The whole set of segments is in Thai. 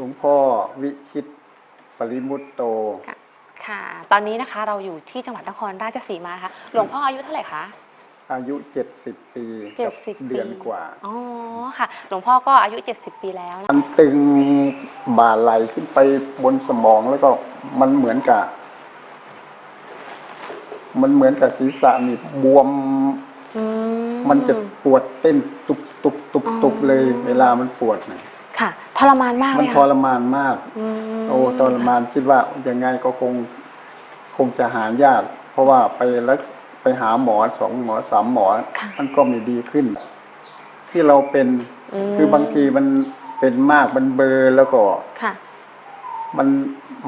หลวงพ่อวิชิตปริมุตโต ค่ะค่ะ ตอนนี้นะคะเราอยู่ที่จังหวัดนครราชสีมาค่ะ หลวงพ่ออายุเท่าไหร่คะ อายุเจ็ดสิบปีกับ70ปีเดือนกว่าอ๋อค่ะ หลวงพ่อก็อายุ 70 ปีแล้วนะมันตึงบ่าไหลขึ้นไปบนสมองแล้วก็มันเหมือนกับ มันเหมือนกับศีรษะนี่บวม อื มันจะปวดเต้นตุบตุบตุบตุบอ๋อเลย เวลามันปวดเนี่ยค่ะ ทรมานมากมัเลนยทค่ะรมานมากมโอ้ทรมานคิดว่ายังไงก็คงคงจะหายาก เพราะว่าไปรักไปหาหมอสองหมอสามหมอ ค่ะมันก็ไม่ดีขึ้น ที่เราเป็นมคือบางทีมันเป็นมากมันเบลอแล้วก็ ค่ะ มัน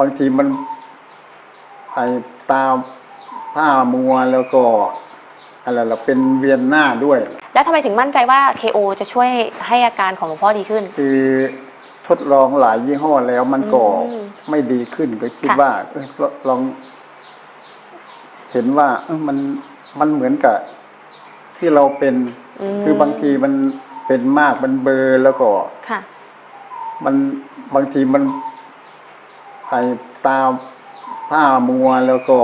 บางทีมันไอตาผ้ามัวแล้วก็อะไรเราเป็นเวียนหน้าด้วย แล้วทำไมถึงมั่นใจว่า KO จะช่วยให้อาการของหลวงพ่อดีขึ้น คือ ทดลองหลายยี่ห้อแล้วมันก็อืมไม่ดีขึ้นก็คิดค่ะว่าเอ้ยลองเห็นว่าเอ้ยมันมันเหมือนกับ ที่เราเป็นมคือบางทีมันเป็นมากมันเบลอแล้วก็ค่ะมันบางทีมันไอตาผ้ามัวแล้วก็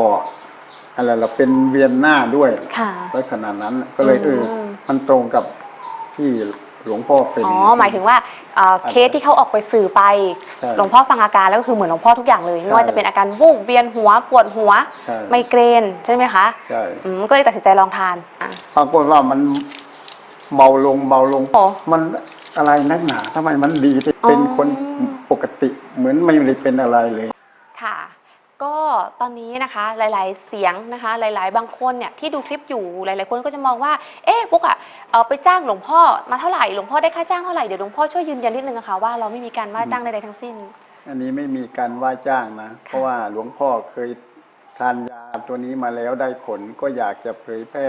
อะไรเราเป็นเวียนหน้าด้วยค่ะลักษณะนั้นก็เลยเอออมมันตรงกับที่ หลวงพ่อเป็น อ๋อหมายถึงว่าเอ่อเคสที่เขาออกไปสื่อไป ใช่หลวงพ่อฟังอาการแล้วก็คือเหมือนหลวงพ่อทุกอย่างเลย ไม่ว่าใช่จะเป็นอาการวูบเวียนหัวปวดหัว ใช่ ไมเกรนใช่ไหมคะใช่อืมก็เลยตัดสินใจลองทานอะ ปรากฏว่ามันเบาลงเบาลง โอ้มันอะไรนักหนาทำไมมันดีเป็นคนอ๋อปกติเหมือนไม่ได้เป็นอะไรเลย ค่ะ ก็ตอนนี้นะคะหลาย ๆ เสียงนะคะ หลาย ๆ บางคนเนี่ยที่ดูคลิปอยู่หลาย ๆ คนก็จะมองว่า เอ๊ะปุ๊กอะเอะไปจ้างหลวงพ่อมาเท่าไหร่หลวงพ่อได้ค่าจ้างเท่าไหร่เดี๋ยวหลวงพ่อช่วยยืนยันนิดนึงอะค่ะว่าเราไม่มีการว่าจ้างใด ๆ ทั้งสิ้น อันนี้ไม่มีการว่าจ้างนะ เพราะว่าหลวงพ่อเคยทานยาตัวนี้มาแล้วได้ผลก็อยากจะเผยแพร่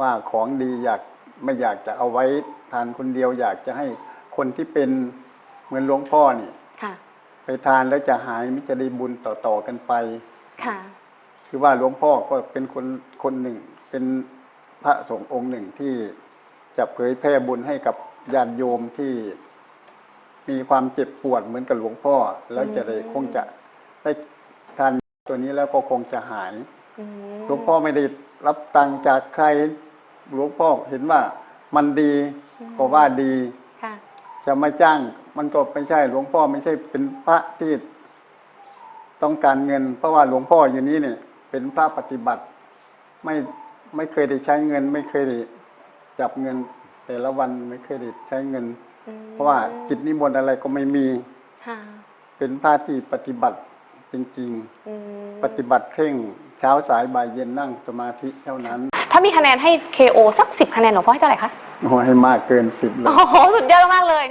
ว่าของดีอยากไม่อยากจะเอาไว้ทานคนเดียวอยากจะให้คนที่เป็นเหมือนหลวงพ่อนี่ค่ะ ไปทานแล้วจะหายมิจะได้บุญต่อๆกันไป ค่ะ คือว่าหลวงพ่อก็เป็นคนคนหนึ่ง เป็นพระสงฆ์องค์หนึ่งที่จะเผยแผ่บุญให้กับญาติโยมที่มีความเจ็บปวดเหมือนกับหลวงพ่อ แล้วจะได้อืมคงจะได้ทานตัวนี้แล้วก็คงจะหายอืมหลวงพ่อไม่ได้รับตังค์จากใคร หลวงพ่อเห็นว่ามันดีก็ว่าดีค่ะ จะมาจ้าง มันก็ไม่ใช่หลวงพ่อไม่ใช่เป็นพระที่ต้องการเงิน เพราะว่าหลวงพ่ออยู่นี้เนี่ย เป็นพระปฏิบัติ ไม่ไม่เคยได้ใช้เงิน ไม่เคยได้จับเงิน แต่ละวันไม่เคยได้ใช้เงินอืมเพราะว่าจิตนิมนต์อะไรก็ไม่มีค่ะเป็นพระที่ปฏิบัติจริงอืมๆปฏิบัติเคร่งเช้าสายบ่ายเย็นนั่งสมาธิเท่านั้น ถ้ามีคะแนนให้ KO สักสิบคะแนนหลวงพ่อให้เท่าไหร่คะโอ้ให้มากเกินสิบเลย โอ้โห สุดยอดมากเลย